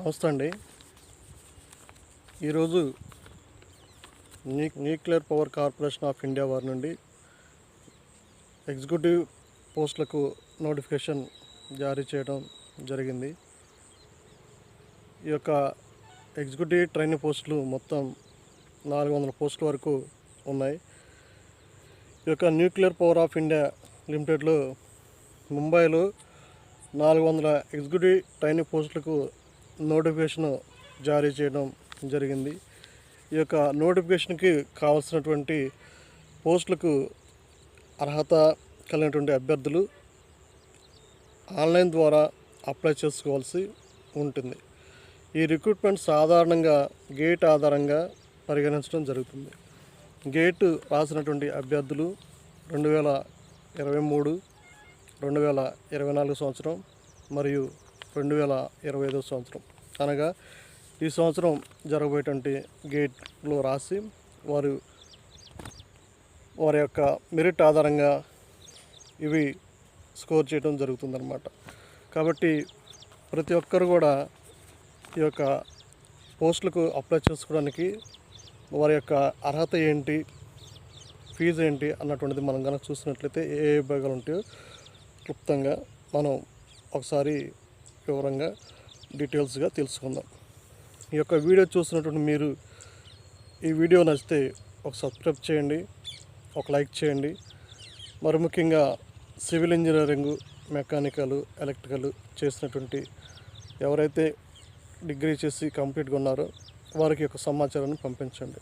నమస్తే అండి. ఈరోజు new nuclear power corporation of India వారి నుండి ఎగ్జిక్యూటివ్ పోస్టులకు నోటిఫికేషన్ జారీ చేయడం జరిగింది. ఈ యొక్క ఎగ్జిక్యూటివ్ ట్రైనింగ్ పోస్టులు మొత్తం నాలుగు వందల పోస్టుల వరకు ఉన్నాయి. ఈ యొక్క న్యూక్లియర్ పవర్ ఆఫ్ ఇండియా లిమిటెడ్లో ముంబైలో నాలుగు వందల ఎగ్జిక్యూటివ్ ట్రైనింగ్ పోస్టులకు నోటిఫికేషన్ జారీ చేయడం జరిగింది. ఈ యొక్క నోటిఫికేషన్కి కావాల్సినటువంటి పోస్టులకు అర్హత కలిగినటువంటి అభ్యర్థులు ఆన్లైన్ ద్వారా అప్లై చేసుకోవాల్సి ఉంటుంది. ఈ రిక్రూట్మెంట్ సాధారణంగా గేట్ ఆధారంగా పరిగణించడం జరుగుతుంది. గేటు రాసినటువంటి అభ్యర్థులు రెండు వేల ఇరవై మూడు రెండు వేల ఇరవై నాలుగు సంవత్సరం మరియు రెండు వేల ఇరవై ఐదో సంవత్సరం. అనగా ఈ సంవత్సరం జరగబోయేటువంటి గేట్లో రాసి వారు వారి యొక్క మెరిట్ ఆధారంగా ఇవి స్కోర్ చేయడం జరుగుతుందన్నమాట. కాబట్టి ప్రతి ఒక్కరు కూడా ఈ యొక్క పోస్టులకు అప్లై చేసుకోవడానికి వారి యొక్క అర్హత ఏంటి ఫీజు ఏంటి అన్నటువంటిది మనం కనుక చూసినట్లయితే ఏ ఏ విభాగాలు ఉంటాయో క్లుప్తంగా మనం ఒకసారి వివరంగా డీటెయిల్స్గా తెలుసుకుందాం. ఈ యొక్క వీడియో చూసినటువంటి మీరు ఈ వీడియో నచ్చితే ఒక సబ్స్క్రైబ్ చేయండి ఒక లైక్ చేయండి. మరి ముఖ్యంగా సివిల్ ఇంజనీరింగ్ మెకానికల్ ఎలక్ట్రికల్ చేసినటువంటి ఎవరైతే డిగ్రీ చేసి కంప్లీట్గా ఉన్నారో వారికి యొక్క సమాచారాన్ని పంపించండి.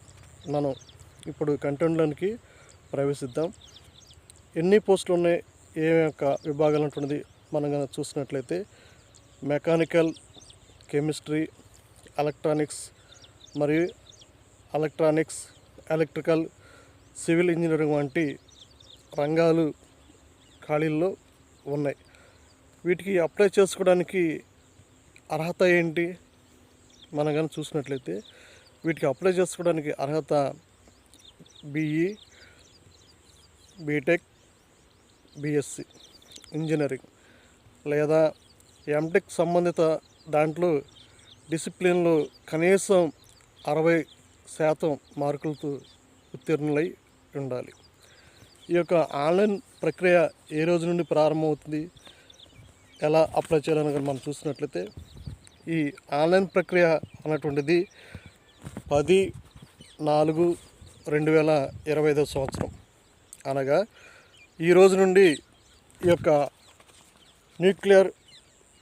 మనం ఇప్పుడు కంటెంట్లోనికి ప్రవేశిద్దాం. ఎన్ని పోస్టులు ఉన్నాయి ఏ యొక్క విభాగాలు ఉంటుంది మనం కనుక చూసినట్లయితే మెకానికల్ కెమిస్ట్రీ ఎలక్ట్రానిక్స్ మరియు ఎలక్ట్రానిక్స్ ఎలక్ట్రికల్ సివిల్ ఇంజనీరింగ్ వంటి రంగాలు ఖాళీల్లో ఉన్నాయి. వీటికి అప్లై చేసుకోవడానికి అర్హత ఏంటి? మనం కానీ చూసినట్లయితే వీటికి అప్లై చేసుకోవడానికి అర్హత B E B Tech B Sc engineering లేదా ఎంటెక్ సంబంధిత దాంట్లో డిసిప్లిన్లో కనీసం అరవై శాతం మార్కులతో ఉత్తీర్ణులై ఉండాలి. ఈ యొక్క ఆన్లైన్ ప్రక్రియ ఏ రోజు నుండి ప్రారంభమవుతుంది? ఎలా అప్లై చేయాలని కానీ మనం చూసినట్లయితే ఈ ఆన్లైన్ ప్రక్రియ అన్నటువంటిది పది నాలుగు రెండు వేల ఇరవై ఐదో సంవత్సరం. అనగా ఈ రోజు నుండి ఈ యొక్క nuclear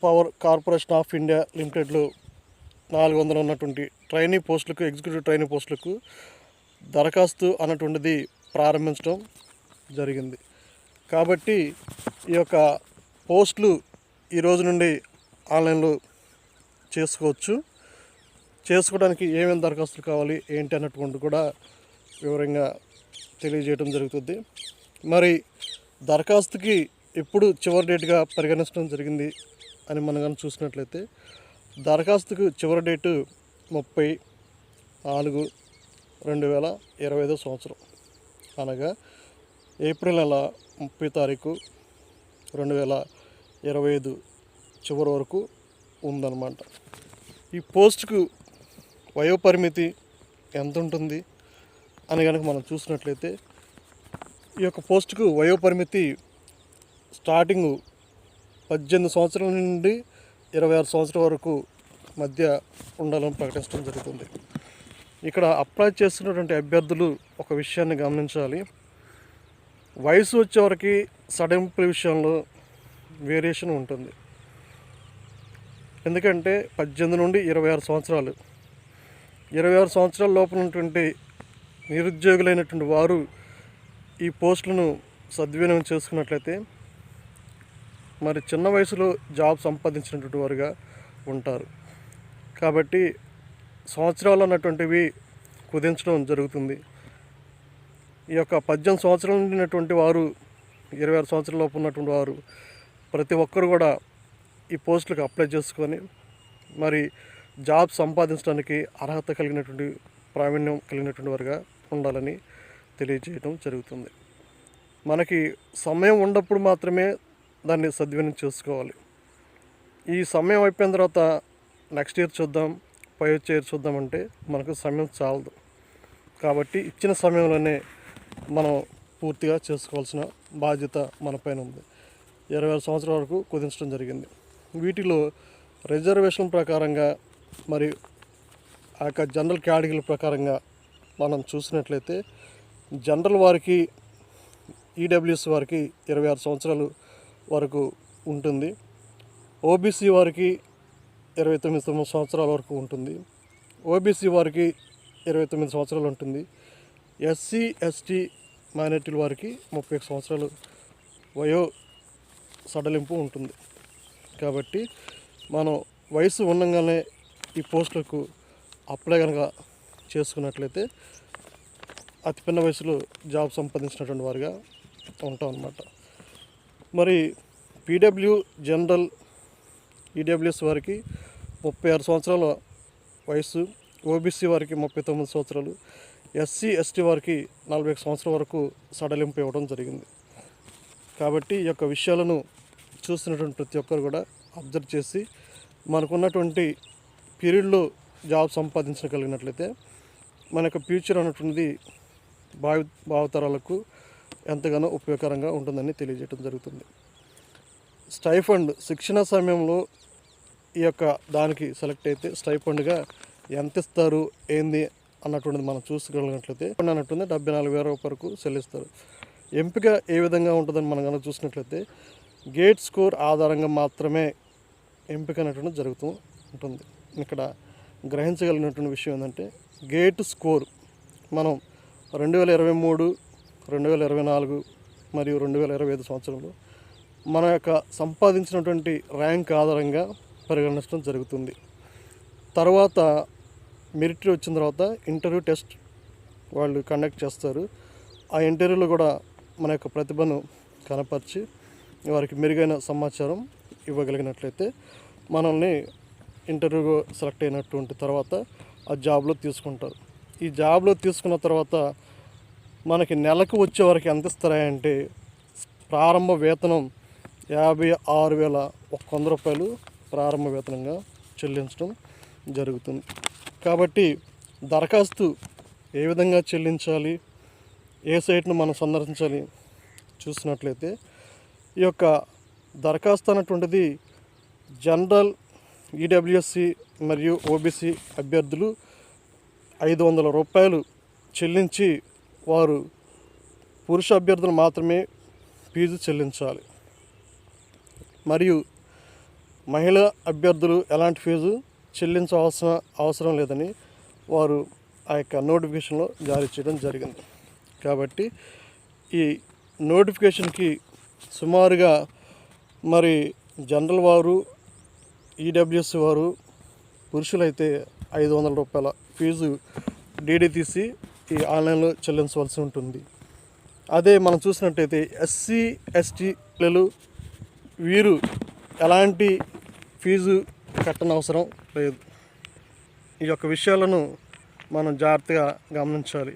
power corporation of India లిమిటెడ్లో నాలుగు వందలు ఉన్నటువంటి ట్రైనింగ్ పోస్టులకు ఎగ్జిక్యూటివ్ ట్రైనింగ్ పోస్టులకు దరఖాస్తు అన్నటువంటిది ప్రారంభించడం జరిగింది. కాబట్టి ఈ యొక్క పోస్టులు ఈ రోజు నుండి ఆన్లైన్లో చేసుకోవచ్చు. చేసుకోవడానికి ఏమేమి దరఖాస్తులు కావాలి ఏంటి అన్నటువంటి కూడా వివరంగా తెలియజేయడం జరుగుతుంది. మరి దరఖాస్తుకి ఎప్పుడు చివరి డేట్గా పరిగణించడం జరిగింది? అని మనం కానీ చూసినట్లయితే దరఖాస్తుకు చివరి డేటు ముప్పై నాలుగు రెండు వేల ఇరవై ఐదో సంవత్సరం. అనగా ఏప్రిల్ నెల ముప్పై తారీఖు రెండు వేల ఇరవై ఐదు చివరి వరకు ఉందన్నమాట. ఈ పోస్ట్కు వయోపరిమితి ఎంత ఉంటుంది అని కనుక మనం చూసినట్లయితే ఈ యొక్క పోస్టుకు వయోపరిమితి స్టార్టింగ్ పద్దెనిమిది సంవత్సరాల నుండి ఇరవై ఆరు సంవత్సరాల వరకు మధ్య ఉండాలని ప్రకటించడం జరుగుతుంది. ఇక్కడ అప్లై చేస్తున్నటువంటి అభ్యర్థులు ఒక విషయాన్ని గమనించాలి. వయసు వచ్చేవరకు సడలింపు విషయంలో వేరియేషన్ ఉంటుంది. ఎందుకంటే పద్దెనిమిది నుండి ఇరవై ఆరు సంవత్సరాలు. ఇరవై ఆరు సంవత్సరాల లోపల ఉన్నటువంటి నిరుద్యోగులైనటువంటి వారు ఈ పోస్టులను సద్వినియోగం చేసుకున్నట్లయితే మరి చిన్న వయసులో జాబ్ సంపాదించినటువంటి వారుగా ఉంటారు. కాబట్టి సంవత్సరాలు అన్నటువంటివి కుదించడం జరుగుతుంది. ఈ యొక్క పద్దెనిమిది సంవత్సరాలు ఉండినటువంటి వారు ఇరవై ఆరు సంవత్సరాల లోపు ఉన్నటువంటి వారు ప్రతి ఒక్కరు కూడా ఈ పోస్టులకు అప్లై చేసుకొని మరి జాబ్ సంపాదించడానికి అర్హత కలిగినటువంటి ప్రావీణ్యం కలిగినటువంటి వారుగా ఉండాలని తెలియజేయడం జరుగుతుంది. మనకి సమయం ఉన్నప్పుడు మాత్రమే దాన్ని సద్వినియోగం చేసుకోవాలి. ఈ సమయం అయిపోయిన తర్వాత నెక్స్ట్ ఇయర్ చూద్దాం పై వచ్చే ఇయర్ చూద్దామంటే మనకు సమయం చాలదు. కాబట్టి ఇచ్చిన సమయంలోనే మనం పూర్తిగా చేసుకోవాల్సిన బాధ్యత మన పైన ఉంది. ఇరవై ఆరు సంవత్సరాల వరకు కుదించడం జరిగింది. వీటిలో రిజర్వేషన్ ప్రకారంగా మరి ఆ యొక్క జనరల్ కేటగిరీల ప్రకారంగా మనం చూసినట్లయితే జనరల్ వారికి ఈడబ్ల్యూఎస్ వారికి ఇరవై ఆరు సంవత్సరాలు వరకు ఉంటుంది. ఓబీసీ వారికి ఇరవై తొమ్మిది తొమ్మిది సంవత్సరాల వరకు ఉంటుంది. ఓబీసీ వారికి ఇరవై తొమ్మిది సంవత్సరాలు ఉంటుంది. ఎస్సీ ఎస్టీ మైనార్టీల వారికి ముప్పై సంవత్సరాలు వయో సడలింపు ఉంటుంది. కాబట్టి మనం వయసు ఉండగానే ఈ పోస్టులకు అప్లై కనుక చేసుకున్నట్లయితే అతి పిన్న వయసులో జాబ్ సంపాదించినటువంటి వారిగా ఉంటాం అన్నమాట మరి పీడబ్ల్యూ జనరల్ ఈడబ్ల్యూఎస్ వారికి ముప్పై ఆరు సంవత్సరాల వయసు ఓబీసీ వారికి ముప్పై తొమ్మిది సంవత్సరాలు ఎస్సీ ఎస్టీ వారికి నలభై సంవత్సరాల వరకు సడలింపు ఇవ్వడం జరిగింది. కాబట్టి ఈ యొక్క విషయాలను చూస్తున్నటువంటి ప్రతి ఒక్కరు కూడా అబ్జర్వ్ చేసి మనకున్నటువంటి పీరియడ్లో జాబ్ సంపాదించగలిగినట్లయితే మన యొక్క ఫ్యూచర్ అన్నటువంటిది భావి భావతరాలకు ఎంతగానో ఉపయోగకరంగా ఉంటుందని తెలియజేయడం జరుగుతుంది. స్టైఫండ్ శిక్షణ సమయంలో ఈ యొక్క దానికి సెలెక్ట్ అయితే స్టైఫండ్గా ఎంత ఇస్తారు ఏంది అన్నటువంటిది మనం చూసుకోగలిగినట్లయితే అన్నట్టుంది డెబ్బై నాలుగు వేల రూపాయల వరకు చెల్లిస్తారు ఎంపిక ఏ విధంగా ఉంటుందని మనం కనుక చూసినట్లయితే గేట్ స్కోర్ ఆధారంగా మాత్రమే ఎంపిక అనేటువంటి జరుగుతూ ఉంటుంది. ఇక్కడ గ్రహించగలిగినటువంటి విషయం ఏంటంటే గేట్ స్కోర్ మనం రెండు వేల ఇరవై మూడు రెండు వేల ఇరవై నాలుగు మరియు రెండు వేల ఇరవై ఐదు సంవత్సరంలో మన యొక్క సంపాదించినటువంటి ర్యాంక్ ఆధారంగా పరిగణించడం జరుగుతుంది. తర్వాత మెరిట్ వచ్చిన తర్వాత ఇంటర్వ్యూ టెస్ట్ వాళ్ళు కండక్ట్ చేస్తారు. ఆ ఇంటర్వ్యూలో కూడా మన యొక్క ప్రతిభను కనపరిచి వారికి మెరుగైన సమాచారం ఇవ్వగలిగినట్లయితే మనల్ని ఇంటర్వ్యూ సెలెక్ట్ అయినటువంటి తర్వాత ఆ జాబ్లో తీసుకుంటారు. ఈ జాబ్లో తీసుకున్న తర్వాత మనకి నెలకు వచ్చే వరకు ఎంత ఇస్తారంటే ప్రారంభ వేతనం యాభై ఆరు వేల ఒక వంద రూపాయలు ప్రారంభ వేతనంగా చెల్లించడం జరుగుతుంది. కాబట్టి దరఖాస్తు ఏ విధంగా చెల్లించాలి ఏ సైట్ను మనం సందర్శించాలి చూసినట్లయితే ఈ యొక్క దరఖాస్తు అన్నటువంటిది జనరల్ ఈడబ్ల్యూఎస్సి మరియు ఓబీసీ అభ్యర్థులు ఐదు వందల రూపాయలు చెల్లించి వారు పురుష అభ్యర్థులు మాత్రమే ఫీజు చెల్లించాలి. మరియు మహిళా అభ్యర్థులు ఎలాంటి ఫీజు చెల్లించవలసిన అవసరం లేదని వారు ఆ యొక్క నోటిఫికేషన్లో జారీ చేయడం జరిగింది. కాబట్టి ఈ నోటిఫికేషన్కి సుమారుగా మరి జనరల్ వారు ఈడబ్ల్యూఎస్ వారు పురుషులైతే ఐదు వందల రూపాయల ఫీజు డీడీ తీసి ఈ ఆన్లైన్లో చెల్లించవలసి ఉంటుంది. అదే మనం చూసినట్టయితే ఎస్సీ ఎస్టీ వీరు ఎలాంటి ఫీజు కట్టనవసరం లేదు. ఈ యొక్క విషయాలను మనం జాగ్రత్తగా గమనించాలి.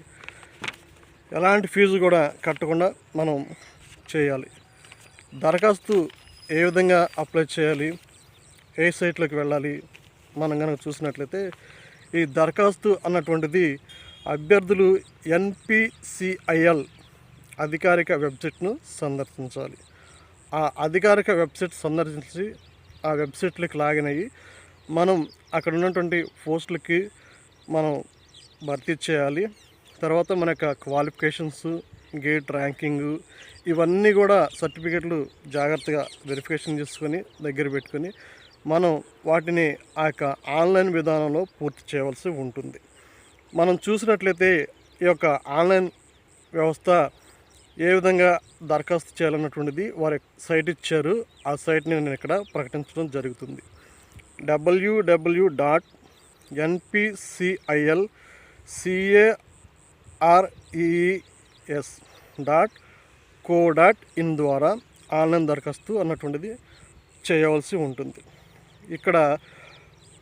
ఎలాంటి ఫీజు కూడా కట్టకుండా మనం చేయాలి. దరఖాస్తు ఏ విధంగా అప్లై చేయాలి? ఏ సైట్లోకి వెళ్ళాలి? మనం కనుక చూసినట్లయితే ఈ దరఖాస్తు అన్నటువంటిది అభ్యర్థులు ఎన్పిసిఐఎల్ అధికారిక వెబ్సైట్ను సందర్శించాలి. ఆ అధికారిక వెబ్సైట్ సందర్శించి ఆ వెబ్సైట్లకు లాగిన్ అయ్యి మనం అక్కడ ఉన్నటువంటి పోస్టులకి మనం భర్తీ చేయాలి. తర్వాత మన యొక్క క్వాలిఫికేషన్స్ గేట్ ర్యాంకింగ్ ఇవన్నీ కూడా సర్టిఫికెట్లు జాగ్రత్తగా వెరిఫికేషన్ చేసుకొని దగ్గర పెట్టుకొని మనం వాటిని ఆ యొక్క ఆన్లైన్ విధానంలో పూర్తి చేయవలసి ఉంటుంది. మనం చూసినట్లయితే ఈ యొక్క ఆన్లైన్ వ్యవస్థ ఏ విధంగా దరఖాస్తు చేయాలన్నటువంటిది వారి సైట్ ఇచ్చారు. ఆ సైట్ని నేను ఇక్కడ ప్రకటించడం జరుగుతుంది. WWW dot NPCIL CARES dot co dot in ద్వారా ఆన్లైన్ దరఖాస్తు అన్నటువంటిది చేయవలసి ఉంటుంది. ఇక్కడ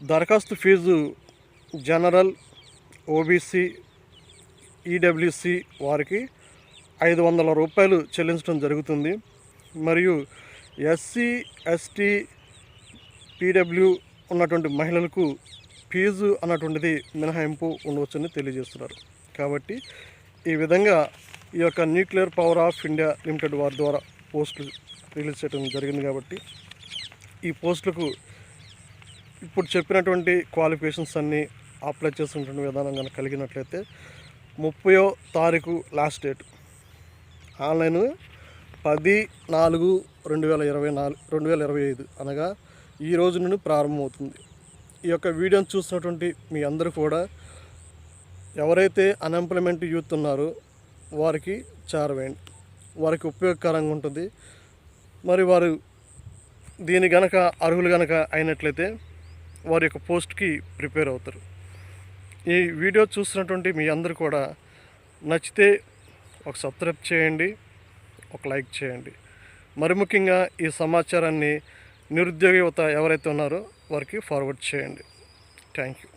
దరఖాస్తు ఫీజు జనరల్ ఓబీసీ ఈడబ్ల్యూసి వారికి ఐదు వందల రూపాయలు చెల్లించడం జరుగుతుంది. మరియు ఎస్సీ ఎస్టీ పీడబ్ల్యూ ఉన్నటువంటి మహిళలకు ఫీజు అన్నటువంటిది మినహాయింపు ఉండవచ్చని తెలియజేస్తున్నారు. కాబట్టి ఈ విధంగా ఈ యొక్క nuclear power of India limited వారి ద్వారా పోస్టులు రిలీజ్ చేయడం జరిగింది కాబట్టి ఈ పోస్టులకు ఇప్పుడు చెప్పినటువంటి క్వాలిఫికేషన్స్ అన్నీ అప్లై చేసుకుంటున్న విధానం కనుక కలిగినట్లయితే ముప్పయో తారీఖు లాస్ట్ డేట్ ఆన్లైన్ పది నాలుగు రెండు వేల ఇరవై నాలుగు రెండు వేల ఇరవై ఐదు అనగా ఈ రోజు నుండి ప్రారంభమవుతుంది. ఈ యొక్క వీడియోను చూసినటువంటి మీ అందరూ కూడా ఎవరైతే అన్ఎంప్లాయ్మెంట్ యూత్ ఉన్నారో వారికి చేరవేయండి. వారికి ఉపయోగకరంగా ఉంటుంది. మరి వారు దీని గనక అర్హులు గనక అయినట్లయితే వారి యొక్క పోస్ట్కి ప్రిపేర్ అవుతారు. ఈ వీడియో చూస్తున్నటువంటి మీ అందరు కూడా నచ్చితే ఒక సబ్స్క్రైబ్ చేయండి ఒక లైక్ చేయండి. మరి ముఖ్యంగా ఈ సమాచారాన్ని నిరుద్యోగ యువత ఎవరైతే ఉన్నారో వారికి ఫార్వర్డ్ చేయండి. Thank you.